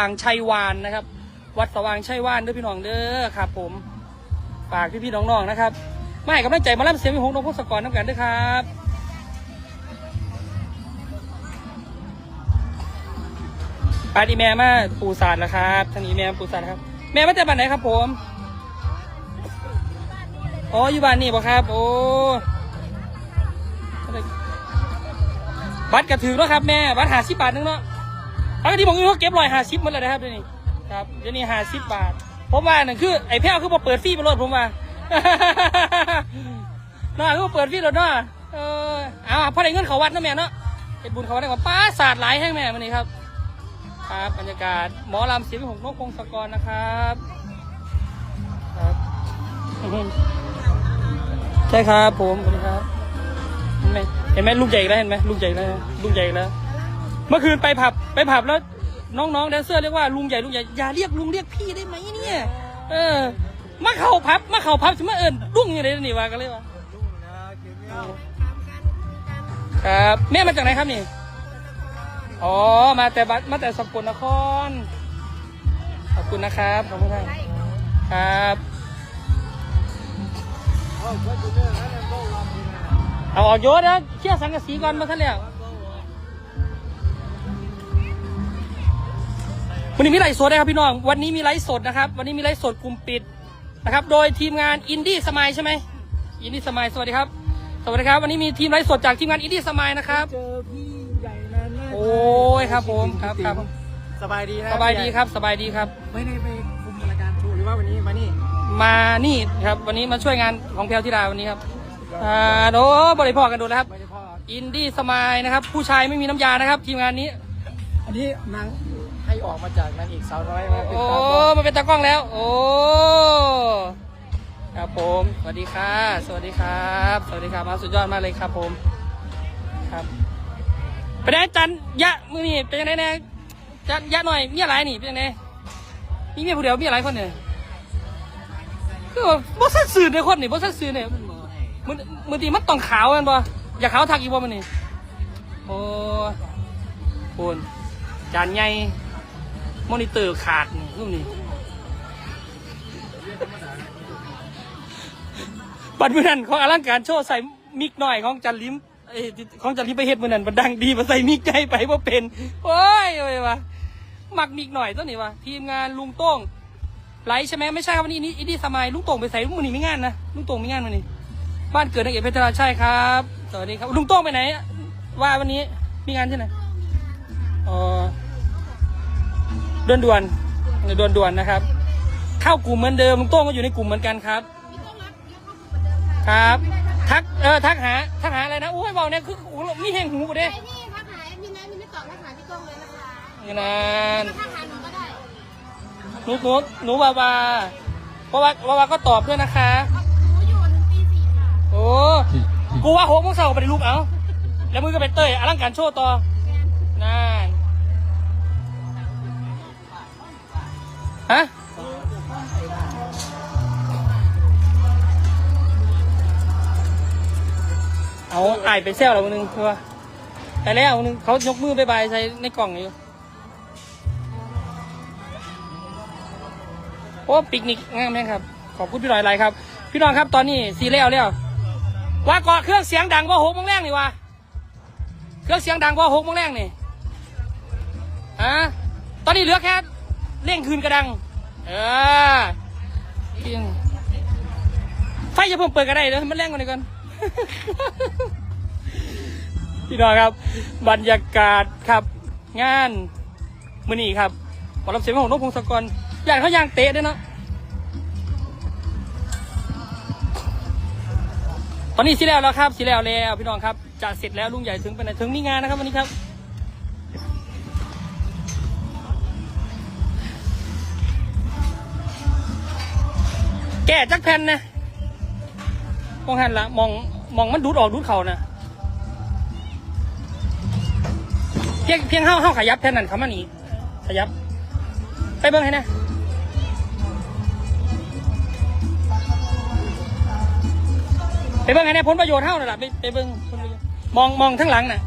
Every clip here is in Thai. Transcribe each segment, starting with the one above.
ว่างชัยวานนะครับ วัดสว่างชัยวานเด้อพี่น้องเด้อครับ ผมฝากพี่พี่ๆน้องๆนะครับไม่ให้กำลังใจมาล่ำเสียงวิหงนพงศกรน้ำกันด้วยครับปาดีแม่มาปูศาสตร์แล้วครับทางนี้แม่าปูศาสตร์ครับ แม่มาจากบ้านไหนครับ ผมอ๋ออยู่บ้านนี่บ่ครับ โอ้บัตรกระถือแล้วครับแม่บัตรหาสิบบาทนึงเนาะ ปกติผมก็เก็บรอยหาซิปหมดเลยนะครับเดี๋ยวนี้ครับเดี๋ยวนี้หาซิบบาทผมว่านั่นคือไอ้แพ้วคือมาเปิดฟรีไปรถผมว่าน่าคือมาเปิดฟรีรถเนาเออเอาพอได้เงินเขาวัดนะแม่เนาะไอ้บุญเขาวัดได้กว่าป้าศาสตร์หลายให้แม่มันนี่ครับครับบรรยากาศหมอลำเสียงของนกพงศกรนะครับครับใช่ครับผมสวัสดีครับเห็นไหมเห็นไหมลูกใหญ่แล้วเห็นไหมลูกใหญ่แล้วลูกใหญ่แล้ว เมื่อคืนไปผับไปผับแล้ว น้องๆแดนเซอร์เรียกว่าลุงใหญ่ลุงใหญ่อย่าเรียกลุงเรียกพี่ได้ไหมเนี่ยเออมาเข่าพับมาเข่าพับจะมาเอิญลุงย่างไรนี่วะกันเลยวะครับแม่มาจากไหนครับนี่อ๋อมาแต่บัดมาแต่สกลนครขอบคุณนะครับขอบคุณครับครับเอาออกโยนนะเชี่ยสังกะสีก่อนมาท่านแล้ว วันนี้มีไลฟ์สดนะครับพี่น้อง วันนี้มีไลฟ์สดนะครับ วันนี้มีไลฟ์สดกลุ่มปิดนะครับ โดยทีมงานอินดี้สมายใช่ไหมอินดี้สมายสวัสดีครับ สวัสดีครับ วันนี้มีทีมไลฟ์สดจากทีมงานอินดี้สมายนะครับ เจอพี่ใหญ่นานมากโอ้ยครับผมครับครับ สบายดีนะสบายดีครับ สบายดีครับ ไม่ได้ไปคุมรายการโชว์หรือว่าวันนี้มานี่ มานี่ครับ วันนี้มาช่วยงานของแพลวธิดาวันนี้ครับ อ่าโดบริพอกันดูนะครับไม่ได้พ่ออินดี้สมายนะครับ ผู้ชายไม่มีน้ำยานะครับ ทีมงานนี้ อันนี้นาง ให้ออกมาจากนางเอกสาวน้อยมาเป็นโอ้ตากล้องมาเป็นตากล้องแล้ว โอ้ครับผมสวัสดีค่ะ สวัสดีครับ สวัสดีครับมาสุดยอดมากเลยครับผมครับไปได้จันยะมือนี่เป็นยังไงแน่จันยะหน่อยมีอะไรนี่เป็นยังไงมีเมียผู้เดียวมีอะไรคนเนี่ยคือว่าบ่สักสื่อในคนนี่บ่สักสื่อเนี่ยมือมือตีมันต้องขาวกันบ่อยากขาวทักอีกบ่มันนี่โอ้คุณจานใหญ่ มอนิเตอร์ขาดนี่รูปนี้บัดมือนั้นของอลังการโชว์ใส่มิกหน่อยของจันลิมเอ้ยของจันลิมไปเฮ็ดมือนั้นมันดังดีมาใส่มิกใจไปว่าเป็นโอ้ยโอ้ยวะมักมิกหน่อยตัวนี้วะทีมงานลุงโต้งไลฟ์ใช่ไหมไม่ใช่ครับวันนี้อินดี้สมัยลุงโต้งไปใส่มือนี้ไม่งานนะลุงโต้งไม่งานวันนี้บ้านเกิดนางเอกเพชรราใช่ครับสวัสดีครับลุงโต้งไปไหนว่าวันนี้มีงานที่ไหนอ๋อ ด่วนด่วนด่วนด่วนๆนะครับ เข้ากลุ่มเหมือนเดิมลุงโต้งก็อยู่ในกลุ่มเหมือนกันครับ ครับ ทักเออทักหาทักหาอะไรนะอุ้ยเบาเนี่ยคือมีแห่งหูกูเด้ไอ้นี่ทักหาแอดมินนะมินไม่ตอบทักหาพี่ก้องเลยนะคะนี่นานทักหาหนูก็ได้หนูหนูหนูบาบาเพราะว่าบาบาก็ตอบด้วยนะคะเอาหนูอยู่ถึงปีสี่ค่ะโอ้กูว่าโหมึงเศร้าไปในรูปเอาแล้วมึงก็ไปเตยอลังการโชว์ต่อนั่น ฮะเอาอายไปแซวแล้วมึงนึงคือว่าแต่แล้วนึงเขายกมือบายบายใส่ในกล่องอยู่โอ้ปิกนิกงามไหมครับ ขอบคุณพี่หน่อยไรครับ พี่น้องครับตอนนี้สีแล้วแล้วว่ากาะเครื่องเสียงดังว่าหกโมงแรงนี่วะเครื่องเสียงดังว่าหกโมงแรงนี่ฮะตอนนี้เหลือแค่ เร่งคืนกระดัง เออเพียงไฟจะเพิ่มเปิดก็ได้เดี๋ยวให้มันแรงกว่านี้ก่อนพี่น้องครับ บรรยากาศครับ งานมือนี้ครับหมอลำเสียงของนกพงศกรอยากเขายางเตะด้วยเนาะตอนนี้สิแล้วแล้วครับสิแล้วแล้วพี่น้องครับจะเสร็จแล้วลุงใหญ่ถึงไปไหนถึงมีงานนะครับวันนี้ครับ แก่จักแผ่นนะมองหันละมองมองมันดูดออกดูดเขานะเพียงเพียงห้าห้าขยับแผ่นนั้นเขามานี่ขยับ ไปเบิ้งให้นะไปเบิ้งให้นะผลประโยชน์เท่านั่นแหละไปไปเบิ้งมองมองทั้งหลังน่ะ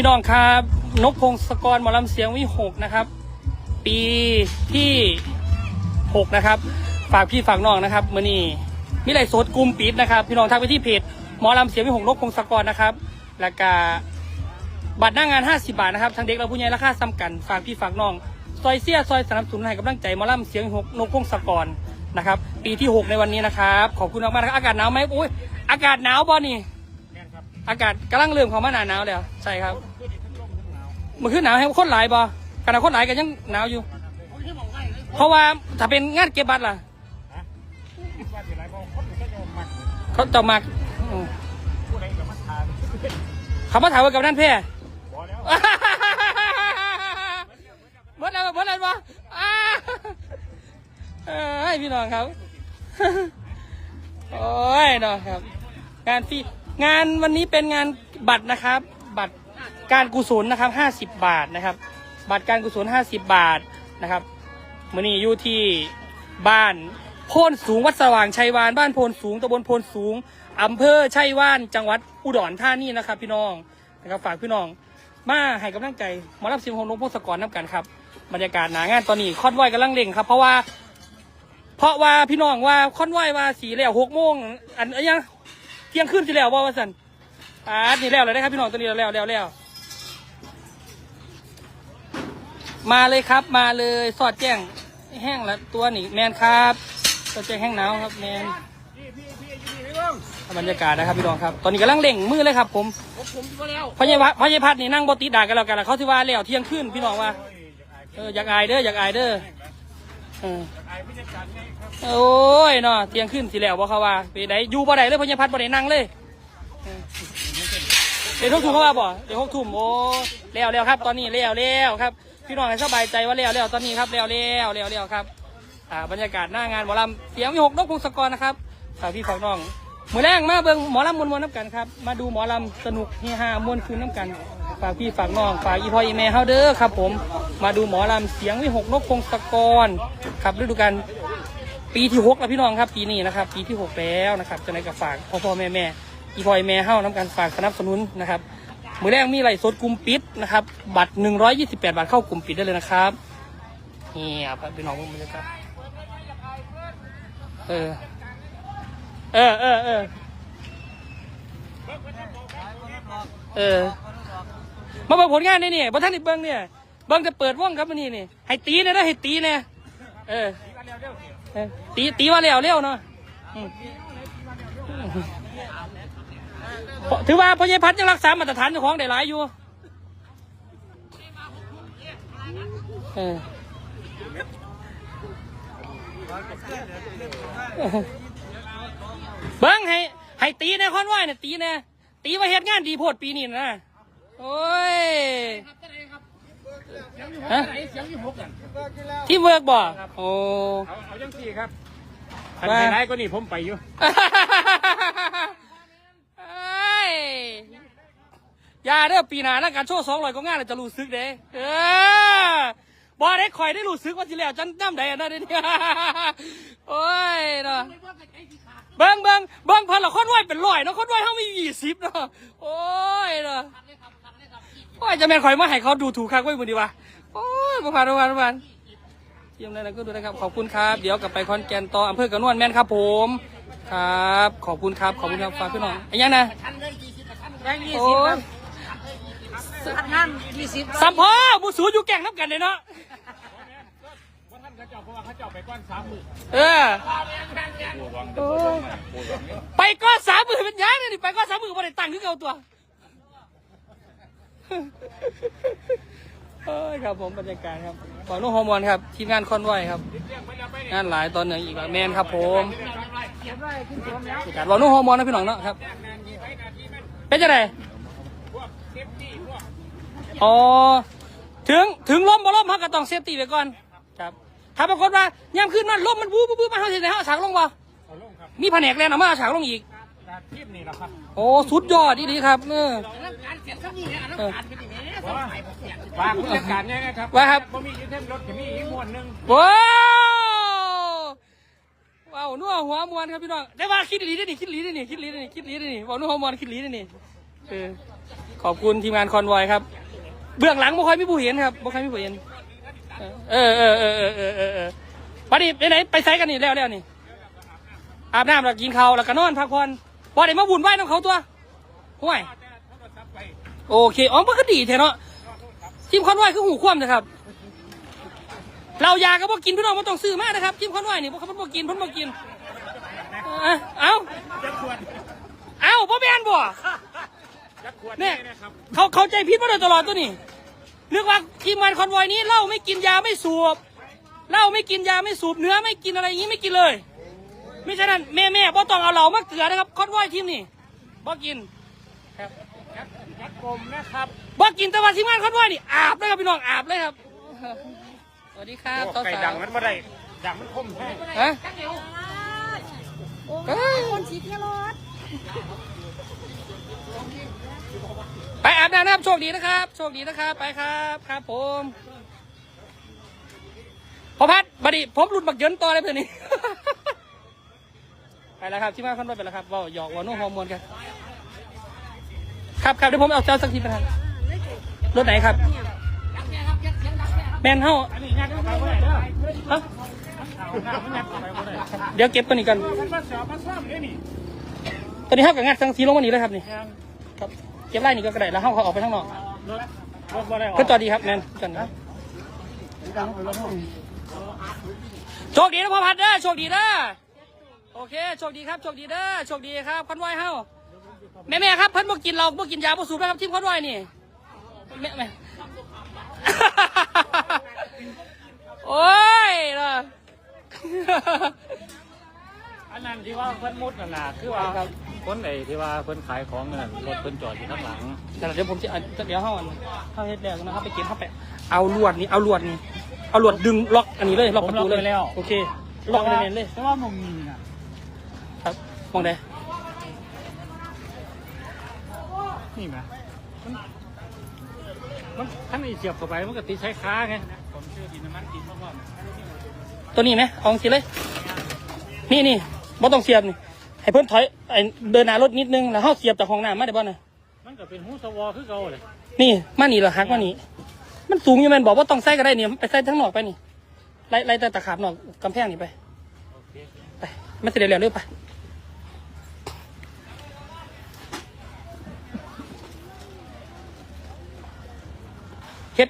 พี่น้องครับ นกพงศกรหมอลำเสียงวิหกนะครับ ปีที่หกนะครับ ฝากพี่ฝากน้องนะครับมื่อนี้มิไรโซดกลุ่มปิดนะครับ พี่น้องทักไปที่เพจหมอลำเสียงวิหกนกพงศกรนะครับ แล้วก็บัตรหน้างาน 50 บาทนะครับทั้งเด็กและผู้ใหญ่ราคาซ้ำกัน ฝากพี่ฝากน้อง ซอยเสียซอยสนับสนุนให้กำลังใจหมอลำเสียงวิหกนกพงศกรนะครับ ปีที่ 6 ในวันนี้นะครับ ขอบคุณมากๆนะครับอากาศหนาวไหมโอ้ยอากาศหนาวบ่นี่ อากาศกำลังเริ่มเข้ามาหนาหนาวแล้วใช่ครับมันคือหนาวให้คนหลายบ่ขณะคนหลายก็ยังหนาวอยู่ เพราะว่าถ้าเป็นงานเก็บบัตรล่ะเขาจะมักอืมเขามาถามว่ากับนั่นเพ่เบิดแล้วเบิดแล้วบ่อ้าเอ้ยพี่น้องครับ โอ้ยเนาะครับ งานฟรี งานวันนี้เป็นงานบัตรนะครับ บัตรการกุศลนะครับห้าสิบบาทนะครับ บัตรการกุศลห้าสิบบาทนะครับมื่อนี้อยู่ที่บ้านโพนสูงวัดสว่างชัยวานบ้านโพนสูงตำบลโพนสูงอำเภอชัยวานจังหวัดอุดรธานีนะครับ พี่น้องนะครับฝากพี่น้อง มาให้กำลังใจหมอรับซิมโฮนงพงศกรน้ำกันครับบรรยากาศหนางานตอนนี้คอนวอยกำลังเร่งครับ เพราะว่า เพราะว่าพี่น้องว่าคอนวอยว่าสีแล้วหกโมงอันอันยัง เที่ยงคืนสิแล้วว่าว่าสันอ่านี่แล้วเลยนะครับพี่น้องตัวนี้แล้วแล้วแล้วมาเลยครับมาเลยสอดแจ้งแห้งละตัวนี่แมนครับสอดแจ้งแห้งหนาวครับแมนบรรยากาศนะครับพี่น้องครับ ตอนนี้กำลังเล่งมือเลยครับ ผมพญาพัพญาพัดนี่นั่งบติดด่ากันแล้วกันแล้วเขาที่ว่าแล้วเที่ยงคืนพี่น้องว่าเอออยากอายเด้ออยากอายเด้อ เออโอ้ยเนาะเตียงขึ้นสิแล้วบ่เขาว่าไปไหนอยู่บ่ได้เลยพญพัฒน์บ่ได้นั่งเลยเดี๋ยวหกทุ่มเขาว่าบ่เดี๋ยวหกทุ่มโอ้แล้วแล้วครับ ตอนนี้แล้วแล้วครับ พี่น้องให้สบายใจว่าแล้วแล้วตอนนี้ครับแล้วแล้วแล้วแล้วครับ อ่าบรรยากาศหน้างานหมอลำเสียงวิหกนกพงศกรนะครับสาวพี่ของน้อง มือแรงมาเบิ่งหมอลำมวนๆน้ำกันครับ มาดูหมอลำสนุกเฮฮามวนคืนน้ำกัน ฝากพี่ฝากน้องฝากอีพ่ออีแม่เฮาเด้อครับ ผม มาดูหมอลำเสียงวิหกนกพงศกรครับฤดูกาลปีที่หกแล้วพี่น้องครับปีนี้นะครับ ปีที่หกแล้วนะครับจะไหนกับฝากพ่อพ่อแม่แม่อีพอยแม่เฮาน้ำการฝากสนับสนุนนะครับมือแรกมีไหลสดกลุ่มปิดนะครับ บัตรหนึ่งร้อยยี่สิบแปดบาทเข้ากลุ่มปิดได้เลยนะครับเนี่ครับพี่น้องบรรยากาศเออ เออเออเออเออ มาเบิ่งผลงานนี่นี่บ่ท่านได้เบิ่งเนี่ยเบิ่งจะเปิดว่องครับวันนี้นี่ให้ตีเนี่ยนะให้ตีนี่เออเออตีตีว่าเร็วเร็วเนาะอืมถือว่าพญพัฒน์ยังรักษามาตรฐานของได้หลายอยู่เออ เบิ้งให้ให้ตีในคอนไหวเนี่ยตีเนี่ยตีว่าเหตุงานดีโพดปีนี้นะโอ้ยฮะที่เวิร์กบ่โอ้เอาเอาจังสี่ครับทันว่าไฮไลท์ก็นี่ผมไปอยู่เอ้ยอย่าเด้อปีหน้านะการโชว์สองร้อยก็งานเราจะรู้สึกเด้เออบอได้คอยได้รู้สึกว่าสิแล้วจันน้ำใดอันนั้นเด้เนี่ยโอ้ยเนาะ เบิ้งเบิ้งเบิ้งพันละคนไหวเป็นร้อยเนาะคนไหวเขามียี่สิบเนาะโอ้ยเนาะโอ้ยจะแม่นคอยมาให้เขาดูถูกคักไว้บุดีวะโอ้ยประพันธ์ประพันธ์ประพันธ์เยี่ยมเลยนะก็ดูนะครับขอบคุณครับ เดี๋ยวกลับไปคอนแกนต่ออำเภอกระนวนแม่นครับ ผมครับ ขอบคุณครับขอบคุณครับฝากพี่น้องไอ้ยังนะแบงค์ยี่โอ้สิบยพันงานยี่สิบสัมพ่อบุสูอยู่แก่งน้ำกันเลยเนาะ เพราะว่าเขาเจ้าไปก้อนสามหมื่นเออ โอ้ยไปก็สามหมื่นเป็นยังไงนี่ไปก็สามหมื่นบ่ได้ตังค์คือเก่าตัว เอ้ยครับผมบรรยากาศครับขอนุ่งฮอร์โมนครับทีมงานคอนไวครับ งานหลายตอนหนึ่งอีกแล้วแมนครับผมเขียนไว้ขึ้นตัวแล้วการอนุ่งฮอร์โมนนะพี่น้องเนาะครับ เป็นจะไงอ๋อ ถึงถึงล้มบ่ล้มเขาก็ต้องเซฟตี้ไว้ก่อน ถ้าปรากฏว่าย่ำขึ้นมาล้มมันบู๊บู๊บู๊มาเขาสิไหนเขาเอาฉากลงบ่เอาลงครับมีแผนกแลนเอามาเอาฉากลงอีกการทีมนี่แหละครับโอ้สุดยอดดีๆครับเออเออฝากผู้จัดการเนี่ยนะครับว่าครับ ผมมีอยู่เท่นรถจะมีอีกมวนหนึงว้าวว้าวนัวหัวมวนครับพี่น้องได้ว่าคิดดีได้นี่คิดดีได้นี่คิดดีได้นี่คิดดีได้นี่ว้าวนัวหัวมวนคิดดีได้นี่เออขอบคุณทีมงานคอนวอยครับ เบื้องหลังบ่ค่อยมีผู้เห็นครับบ่ค่อยมีผู้เห็น เออเออเออเออเออเออเออบัดนี้ไปไหนไปไซกันนี่แล้วแล้วนี่ อาบน้ำแล้วกินข้าวแล้วก็นอนพักผ่อนบ่ได้มาบุญไหว้น้องเขาตัวห่วยโอเคอ๋อมันก็ดีแท้เนาะทีมคอนไหวคือหูคว่ำนะครับ เรายาก็บ่กินพี่น้องบ่ต้องซื้อมานะครับทีมคอนไหวนี่บ่เขาบ่กินเพิ่นบ่กิน เอ้าเอ้ายักขวดเอ้าบ่แม่นบ่ยักขวดเนี่ยนะครับเขาเข้าใจผิดมาโดยตลอดตัวนี้ นึกว่าทีมงานคอนวอยนี้เหล้าไม่กินยาไม่สูบเหล้าไม่กินยาไม่สูบเนื้อไม่กินอะไรอย่างนี้ไม่กินเลย ไม่ใช่นั่นแม่แม่บ่ต้องเอาเหล้ามาเกลือนะครับคอนวอยทีมนี่บ่กินยักยักกลมนะครับบ่กินแต่ว่าทีมงานคอนวอยนี่อาบเลยครับพี่น้องอาบเลยครับสวัสดีครับโอ้สาวไก่ๆดังมันไม่ได้ดังมันคมแห้งฮะโอ้ยคนชี้เที่ยวรถ ไปอาบน้ำนะครับโชคดีนะครับ โชคดีนะครับ ไปครับครับผมพอพัดบัดนี้ผมหลุดบักเยินต่อเลยเพื่อนนี่ไปแล้วครับที่มาคอนวอยไปแล้วครับว่าหยอกว่าโน้ฮอร์โมนกันครับครับเดี๋ยวผมเอาเจ้าสักทีไปทางรถไหนครับ แมนเฮ้าอันเข้าเออเดี๋ยวเก็บตัวนี้กันมันนี่ตัวนี้เท่ากับงัดสังสีลงมานี่เลยครับนี่ครับ เก็บไล่นี่ก็กระไดแล้วเฮ้าเขาออกไปข้างนอกรถรถบ่ได้ออกเพื่อตัวดีครับแมนกันนะโชคดีนะพ่อพัดเด้อโชคดีเด้อโอเคโชคดีครับโชคดีเด้อโชคดีครับคอนวอยเฮ้าแม่แม่ครับเพิ่นบกินเราบกินยาบ่สูบนะครับทีมคอนวอยนี่แม่แม่โอ้ยเนาะ อันนั้นที่ว่าเพิ่นมุดนั่นน่ะคือว่าคนไหนที่ว่าเพิ่นขายของนั่นรถเพิ่นจอดอยู่ข้างหลังเดี๋ยวผมจะเอาเดี๋ยวเฮาอันเฮาเฮ็ดแล้วนะครับไปเก็บเฮาไปเอาลวดนี่เอาลวดนี่เอาลวดดึงล็อกอันนี้เลยล็อกประตูเลยโอเคล็อกเน้นๆเลยแต่ว่ามึงมีน่ะครับมองได้นี่ไหมมันมันท่านไอเสียบเข้าไปมันก็ติดใช้ค้าไงผมชื่อดินน้ำมันกินมากๆตัวนี้ไหมเอาสิเลยนี่นี่ บ่ต้องเสียบนี่ให้เพิ่นถอยเดินหน้ารถนิดนึงแล้วเฮาเสียบจากห้องน้ำมาได้บ่น่ะมันก็เป็นหูสวอคือเก่าเลยนี่มานี่เหรอฮักมานี่มันสูงอยู่แม่นบอกว่าต้องใส่ก็ได้เนี่ยไปใส่ทั้งหนอกไปนี่ไล่ไล่แต่ตะขาบหนอกกำแพงนี่ไปไปมันเสียจแล้วเรื่อยไปเฮ็ด